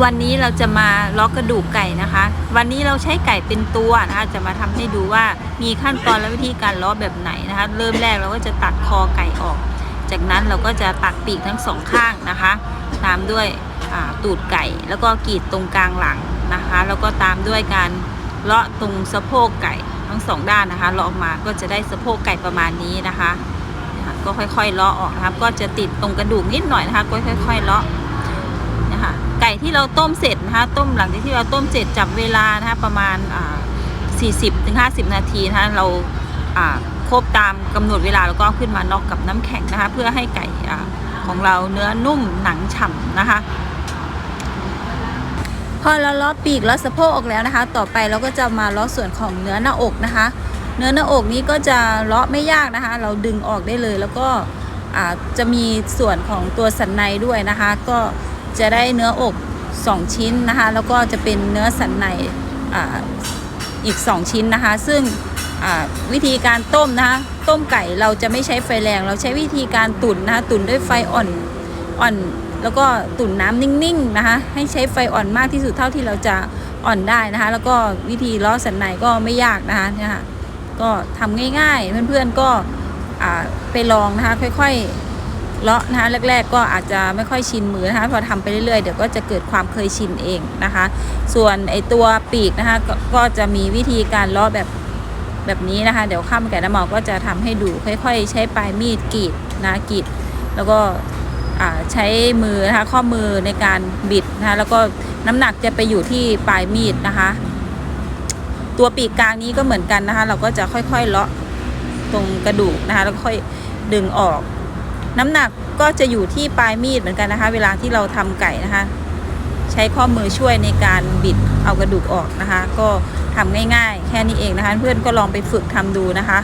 วันนี้เราจะมาล็อกกระดูกไก่นะคะ วันนี้เราใช้ไก่เป็นตัวนะคะจะมาทำให้ดูว่ามีขั้นตอนและวิธีการล็อกแบบไหนนะคะ เริ่มแรกเราก็จะตัดคอไก่ออก จากนั้นเราก็จะตัดปีกทั้งสองข้างนะคะ ตามด้วยตูดไก่แล้วก็กรีดตรงกลางหลังนะคะ แล้วก็ตามด้วยการเลาะตรงสะโพกไก่ทั้งสองด้านนะคะเลาะออกมาก็จะได้สะโพกไก่ประมาณนี้นะคะ ก็ค่อยๆเลาะออกนะครับ ก็จะติดตรงกระดูกนิดหน่อยนะคะก็ค่อยๆเลาะ ไก่ที่เราต้มเสร็จนะคะ ต้มหลังจากที่เราต้มเสร็จจับเวลานะคะประมาณอ่า40ถึง50 นาทีนะคะเราอ่าครบตามกำหนดเวลาแล้วก็ขึ้นมาน็อกกับน้ำแข็งนะคะ เพื่อให้ไก่อ่าของเราเนื้อนุ่มหนังฉ่ำนะคะ พอเราลาะปีกล้วสะโพกออกแล้วนะคะ ต่อไปเราก็จะมาลาะส่วนของเนื้อหน้าอกนะคะ เนื้อหน้าอกนี้ก็จะลาะไม่ยากนะคะ เราดึงออกได้เลยแล้วก็จะมีส่วนของตัวสันในด้วยนะคะ ก็ จะได้เนื้ออก 2 ชิ้นนะคะ แล้วก็จะเป็นเนื้อสันในออีก 2 ชิ้นนะคะ ซึ่งวิธีการต้มนะคะต้มไก่เราจะไม่ใช้ไฟแรง เราใช้วิธีการตุ๋นนะคะตุ๋นด้วยไฟอ่อนอ่อนแล้วก็ตุ๋นน้ำนิ่งๆนะคะ ให้ใช้ไฟอ่อนมากที่สุดเท่าที่เราจะอ่อนได้นะคะ แล้วก็วิธีล้อสันในก็ไม่ยากนะคะเนี่ยค่ะก็ทำง่ายๆ เพื่อนๆก็ไปลองนะคะ ค่อยๆ เลาะนะคะแรก ๆ ก็อาจจะไม่ค่อยชินมือนะคะพอทำไปเรื่อยๆเดี๋ยวก็จะเกิดความเคยชินเองนะคะ ส่วนไอตัวปีกนะคะกก็จะมีวิธีการเลาะแบบแบบนี้นะคะ เดี๋ยวข้ามแก่น้ำหมอก็จะทำให้ดูค่อย ๆ ใช้ปลายมีดกรีดนะกรีดแล้วก็อ่าใช้มือนะคะข้อมือในการบิดนะคะแล้วก็น้ำหนักจะไปอยู่ที่ปลายมีดนะคะ ตัวปีกกลางนี้ก็เหมือนกันนะคะ เราก็จะค่อยๆเลาะตรงกระดูกนะคะ แล้วค่อยดึงออก น้ำหนักก็จะอยู่ที่ปลายมีดเหมือนกันนะคะ เวลาที่เราทำไก่นะคะ ใช้ข้อมือช่วยในการบิดเอากระดูกออกนะคะ ก็ทำง่ายๆ แค่นี้เองนะคะ เพื่อนก็ลองไปฝึกทำดูนะคะ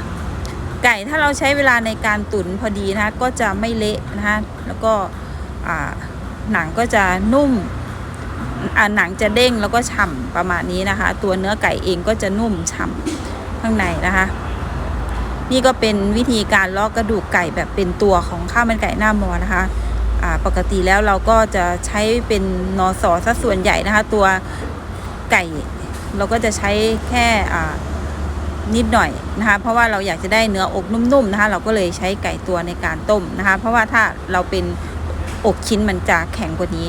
ไก่ถ้าเราใช้เวลาในการตุ๋นพอดีนะคะก็จะไม่เละนะคะแล้วก็หนังก็จะนุ่มหนังจะเด้งแล้วก็ฉ่ำประมาณนี้นะคะ ตัวเนื้อไก่เองก็จะนุ่มฉ่ำข้างในนะคะ นี่ก็เป็นวิธีการลอกกระดูกไก่แบบเป็นตัวของข้าวมันไก่หน้ามอนะคะอ่าปกติแล้วเราก็จะใช้เป็นนอสอซะส่วนใหญ่นะคะ ตัวไก่เราก็จะใช้แค่อ่านิดหน่อยนะคะ เพราะว่าเราอยากจะได้เนื้ออกนุ่มๆนะคะ เราก็เลยใช้ไก่ตัวในการต้มนะคะ เพราะว่าถ้าเราเป็นอกชิ้นมันจะแข็งกว่านี้